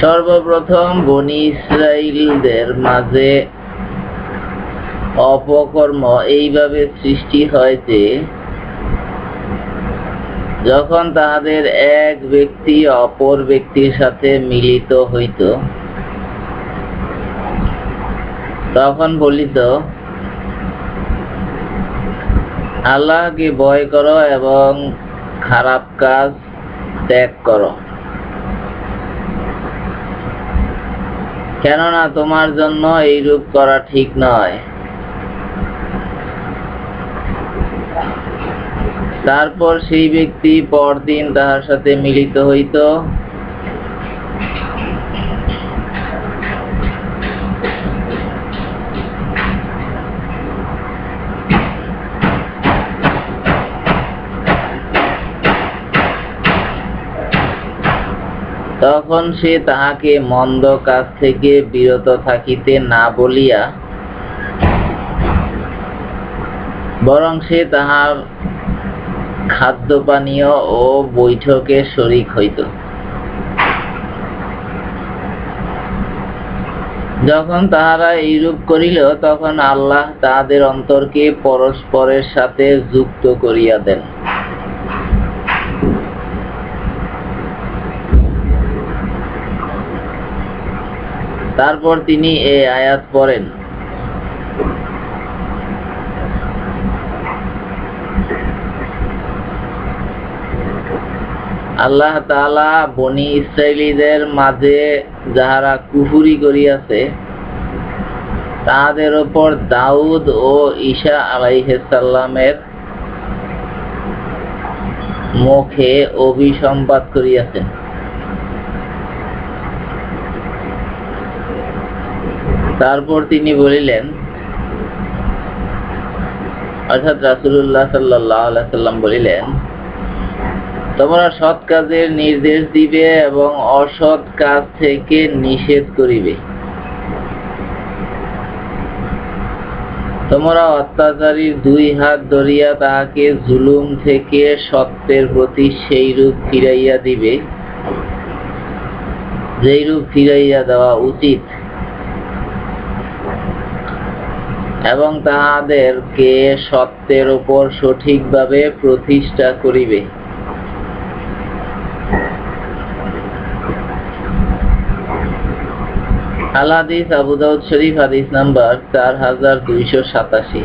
সর্বপ্রথম বনি ইসরাইলদের মাঝে অপকর্ম এইভাবে সৃষ্টি হয় যে যখন তাহাদের এক ব্যক্তি অপর ব্যক্তির সাথে মিলিত হইত। তখন বলিত, আল্লাহকে ভয় করো এবং খারাপ কাজ ত্যাগ করো। কেননা তোমার জন্য এই রূপ করা ঠিক নয়। তারপর সেই ব্যক্তি পরদিন তাহার সাথে মিলিত হইত। তখন সে তাহাকে মন্দ কাজ থেকে বিরত থাকিতে না বলিয়া, বরং সে তাহার খাদ্য পানীয় ও বৈঠকে শরিক হইত। যখন তাহারা এইরূপ করিল, তখন আল্লাহ তাহাদের অন্তরকে পরস্পরের সাথে যুক্ত করিয়া দেন। তারপর তিনি এই আয়াত পড়েন। আল্লাহ বনি ইসরাইলীদের মাঝে যাহারা কুহুরি করিয়াছে, তাহাদের ওপর দাউদ ও ঈশা আলাইহিসাল্লামের মুখে অভিসম্পাত করিয়াছেন। তারপর তিনি বলিলেন, অর্থাৎ আলাইহি সাল্লাম বলিলেন, তোমরা সৎ কাজের নির্দেশ দিবে এবং অসৎ কাজ থেকে নিষেধ করিবে। তোমরা অত্যাচারীর দুই হাত ধরিয়া তাহাকে জুলুম থেকে সত্যের প্রতি সেই রূপ ফিরাইয়া দিবে যেই রূপ ফিরাইয়া দেওয়া উচিত। এবং তাহাদেরকে সত্যের উপর সঠিকভাবে প্রতিষ্ঠা করিবে। আল হাদিস, আবু দাউদ শরীফ, হাদিস নাম্বার চার হাজার দুইশো সাতাশি।